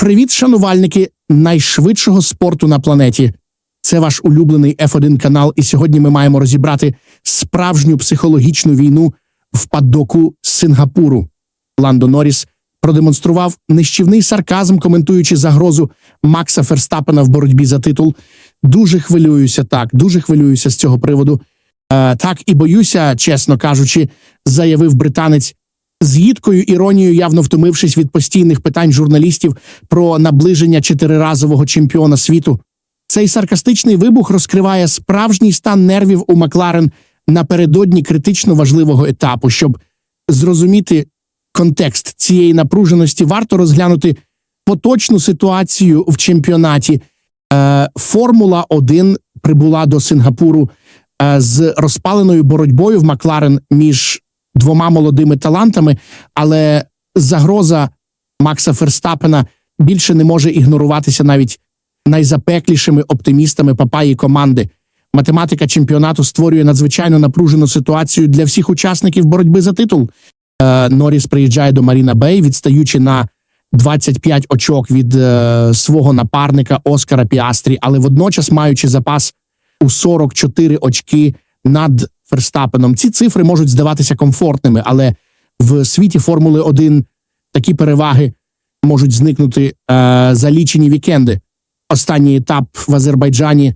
Привіт, шанувальники найшвидшого спорту на планеті. Це ваш улюблений F1 канал, і сьогодні ми маємо розібрати справжню психологічну війну в падоку Сингапуру. Ландо Норріс продемонстрував нищівний сарказм, коментуючи загрозу Макса Ферстапена в боротьбі за титул. Дуже хвилююся так, дуже хвилююся з цього приводу. Е, так і боюся, чесно кажучи, заявив британець з гідкою іронією, явно втомившись від постійних питань журналістів про наближення чотириразового чемпіона світу. Цей саркастичний вибух розкриває справжній стан нервів у Макларен напередодні критично важливого етапу. Щоб зрозуміти контекст цієї напруженості, варто розглянути поточну ситуацію в чемпіонаті. Е, Формула 1 прибула до Сингапуру е, з розпаленою боротьбою в Макларен між двома молодими талантами, але загроза Макса Ферстапена більше не може ігноруватися навіть найзапеклішими оптимістами папаї команди. Математика чемпіонату створює надзвичайно напружену ситуацію для всіх учасників боротьби за титул. Е, Норріс приїжджає до Маріна Бей, відстаючи на 25 очок від е, свого напарника Оскара Піастрі, але водночас маючи запас у 44 очки над Ферстапеном. Ці цифри можуть здаватися комфортними, але в світі Формули 1 такі переваги можуть зникнути е, за лічені вікенди. Останній етап в Азербайджані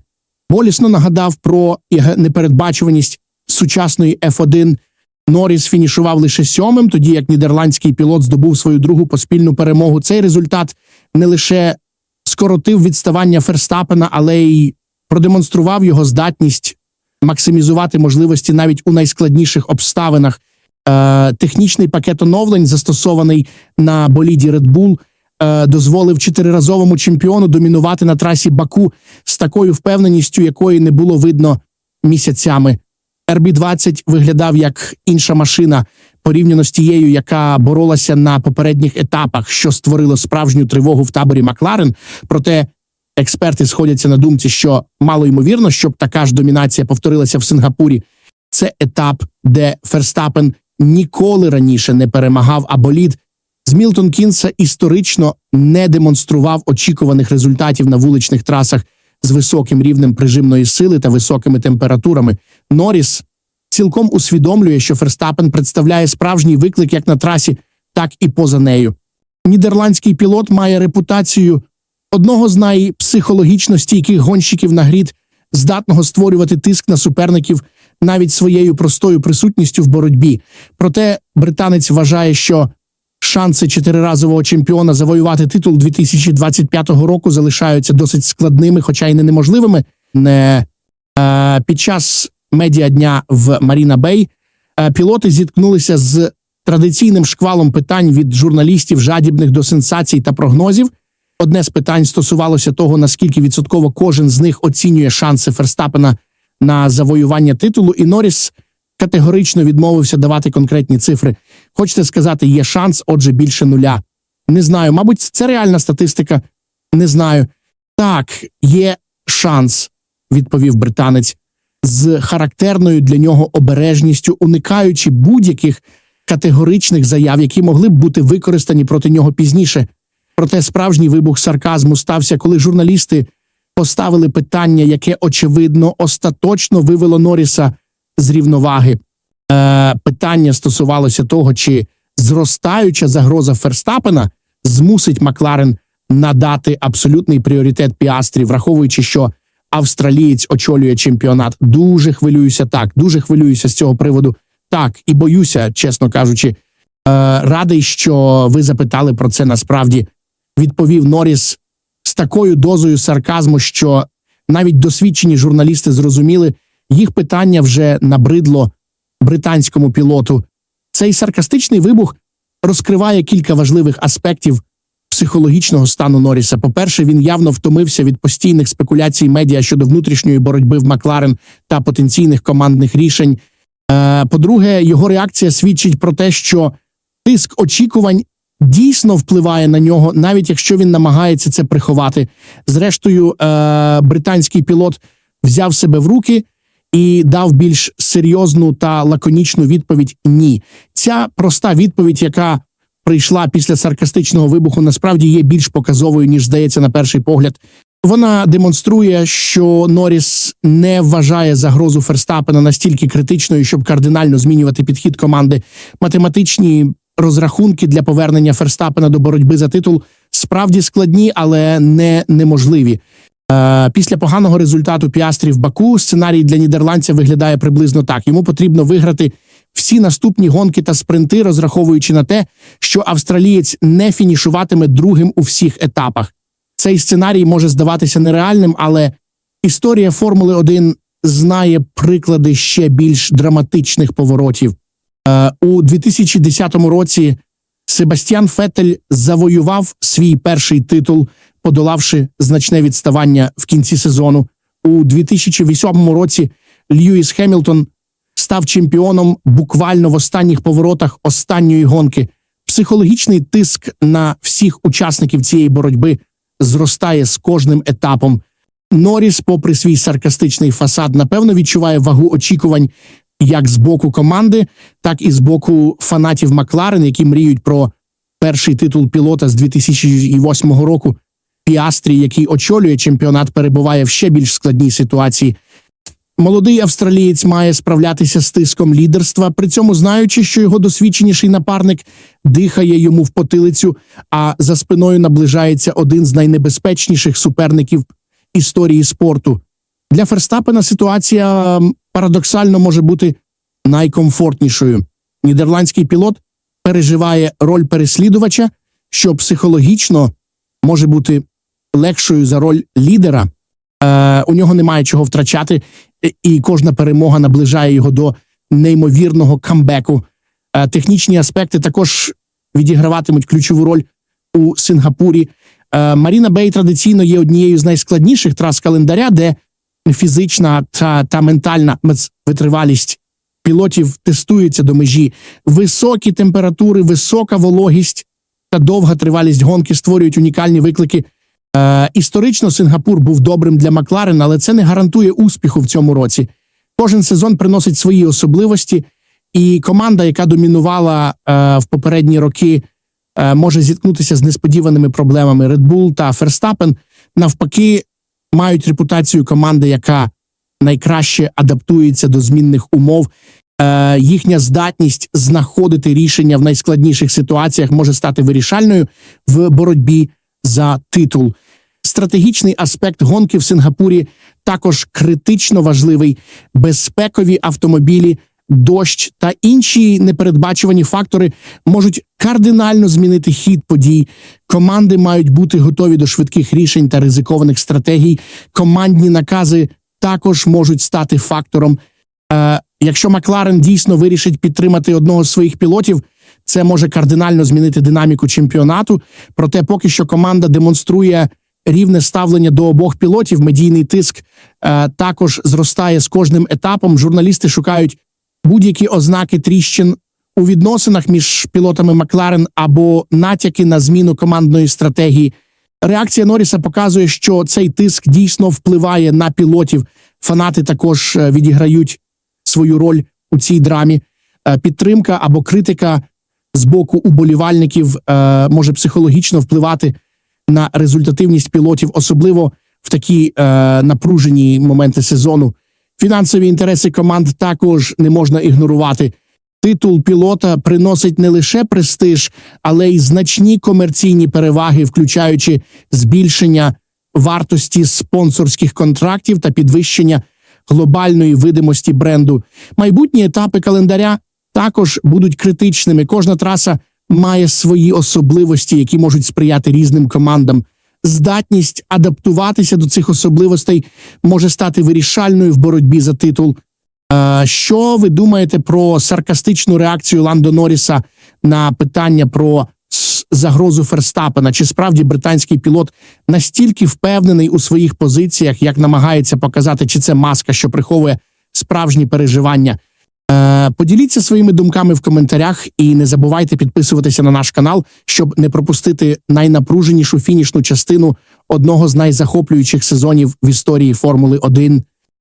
болісно нагадав про непередбачуваність сучасної F1. Норріс фінішував лише сьомим, тоді як нідерландський пілот здобув свою другу поспільну перемогу. Цей результат не лише скоротив відставання Ферстапена, але й продемонстрував його здатність максимізувати можливості навіть у найскладніших обставинах. Е, технічний пакет оновлень, застосований на боліді Red Bull, е, дозволив чотириразовому чемпіону домінувати на трасі Баку з такою впевненістю, якої не було видно місяцями. RB20 виглядав як інша машина порівняно з тією, яка боролася на попередніх етапах, що створило справжню тривогу в таборі Макларен. Проте експерти сходяться на думці, що мало ймовірно, щоб така ж домінація повторилася в Сингапурі. Це етап, де Ферстапен ніколи раніше не перемагав, а болід з Мілтон Кінса історично не демонстрував очікуваних результатів на вуличних трасах з високим рівнем прижимної сили та високими температурами. Норріс цілком усвідомлює, що Ферстапен представляє справжній виклик як на трасі, так і поза нею. Нідерландський пілот має репутацію одного з найпсихологічно стійких гонщиків на грід, здатного створювати тиск на суперників навіть своєю простою присутністю в боротьбі. Проте британець вважає, що шанси чотириразового чемпіона завоювати титул 2025 року залишаються досить складними, хоча й не неможливими. Не е, під час медіадня в Маріна Бей е, пілоти зіткнулися з традиційним шквалом питань від журналістів, жадібних до сенсацій та прогнозів. Одне з питань стосувалося того, наскільки відсотково кожен з них оцінює шанси Ферстапена на завоювання титулу, і Норріс категорично відмовився давати конкретні цифри. Хочете сказати, є шанс, отже, більше нуля. Не знаю, мабуть, це реальна статистика. Не знаю. Так, є шанс, відповів британець з характерною для нього обережністю, уникаючи будь-яких категоричних заяв, які могли б бути використані проти нього пізніше. Проте справжній вибух сарказму стався, коли журналісти поставили питання, яке очевидно остаточно вивело Норріса з рівноваги. Е, питання стосувалося того, чи зростаюча загроза Ферстапена змусить Макларен надати абсолютний пріоритет Піастрі, враховуючи, що австралієць очолює чемпіонат. Дуже хвилююся так, дуже хвилююся з цього приводу. Так, і боюся, чесно кажучи. Е, радий, що ви запитали про це насправді. Відповів Норріс з такою дозою сарказму, що навіть досвідчені журналісти зрозуміли, їх питання вже набридло британському пілоту. Цей саркастичний вибух розкриває кілька важливих аспектів психологічного стану Норріса. По-перше, він явно втомився від постійних спекуляцій медіа щодо внутрішньої боротьби в Макларен та потенційних командних рішень. Е, По-друге, його реакція свідчить про те, що тиск очікувань дійсно впливає на нього, навіть якщо він намагається це приховати. Зрештою, е, британський пілот взяв себе в руки і дав більш серйозну та лаконічну відповідь Ні. Ця проста відповідь, яка прийшла після саркастичного вибуху, насправді є більш показовою, ніж здається на перший погляд. Вона демонструє, що Норріс не вважає загрозу Ферстапена настільки критичною, щоб кардинально змінювати підхід команди. Математичні розрахунки для повернення Ферстапена до боротьби за титул справді складні, але не неможливі. Е, Після поганого результату Піастрі в Баку сценарій для нідерландця виглядає приблизно так: йому потрібно виграти всі наступні гонки та спринти, розраховуючи на те, що австралієць не фінішуватиме другим у всіх етапах. Цей сценарій може здаватися нереальним, але історія Формули 1 знає приклади ще більш драматичних поворотів. Е, У 2010 році Себастьян Феттель завоював свій перший титул, подолавши значне відставання в кінці сезону. У 2008 році Льюіс Хемілтон став чемпіоном буквально в останніх поворотах останньої гонки. Психологічний тиск на всіх учасників цієї боротьби зростає з кожним етапом. Норріс, попри свій саркастичний фасад, напевно відчуває вагу очікувань як з боку команди, так і з боку фанатів Макларен, які мріють про перший титул пілота з 2008 року. Піастрі, який очолює чемпіонат, перебуває в ще більш складній ситуації. Молодий австралієць має справлятися з тиском лідерства, при цьому знаючи, що його досвідченіший напарник дихає йому в потилицю, а за спиною наближається один з найнебезпечніших суперників історії спорту. Для Ферстапена ситуація парадоксально може бути найкомфортнішою. Нідерландський пілот переживає роль переслідувача, що психологічно може бути легшою за роль лідера. Е, у нього немає чого втрачати, і- кожна перемога наближає його до неймовірного камбеку. Е, технічні аспекти також відіграватимуть ключову роль у Сингапурі. Е, Маріна Бей традиційно є однією з найскладніших трас календаря, де фізична та, та ментальна витривалість пілотів тестується до межі. Високі температури, висока вологість та довга тривалість гонки створюють унікальні виклики. Е, історично Сингапур був добрим для Макларен, але це не гарантує успіху в цьому році. Кожен сезон приносить свої особливості, і команда, яка домінувала е, в попередні роки, е, може зіткнутися з несподіваними проблемами. Red Bull та Verstappen, навпаки, мають репутацію команди, яка найкраще адаптується до змінних умов. Е, їхня здатність знаходити рішення в найскладніших ситуаціях може стати вирішальною в боротьбі за титул. Стратегічний аспект гонки в Сингапурі також критично важливий. Безпекові автомобілі, дощ та інші непередбачувані фактори можуть кардинально змінити хід подій. Команди мають бути готові до швидких рішень та ризикованих стратегій. Командні накази також можуть стати фактором. Е, якщо Макларен дійсно вирішить підтримати одного з своїх пілотів, це може кардинально змінити динаміку чемпіонату. Проте, поки що команда демонструє рівне ставлення до обох пілотів. Медійний тиск е, також зростає з кожним етапом. Журналісти шукають будь-які ознаки тріщин у відносинах між пілотами Макларен або натяки на зміну командної стратегії. Реакція Норріса показує, що цей тиск дійсно впливає на пілотів. Фанати також е, відіграють свою роль у цій драмі. Е, Підтримка або критика з боку уболівальників е, може психологічно впливати на результативність пілотів, особливо в такі напружені моменти сезону. Фінансові інтереси команд також не можна ігнорувати. Титул пілота приносить не лише престиж, але й значні комерційні переваги, включаючи збільшення вартості спонсорських контрактів та підвищення глобальної видимості бренду. Майбутні етапи календаря також будуть критичними. Кожна траса має свої особливості, які можуть сприяти різним командам. Здатність адаптуватися до цих особливостей може стати вирішальною в боротьбі за титул. Що ви думаєте про саркастичну реакцію Ландо Норріса на питання про загрозу Ферстапена? Чи справді британський пілот настільки впевнений у своїх позиціях, як намагається показати, чи це маска, що приховує справжні переживання? Е, Поділіться своїми думками в коментарях і не забувайте підписуватися на наш канал, щоб не пропустити найнапруженішу фінішну частину одного з найзахоплюючих сезонів в історії Формули 1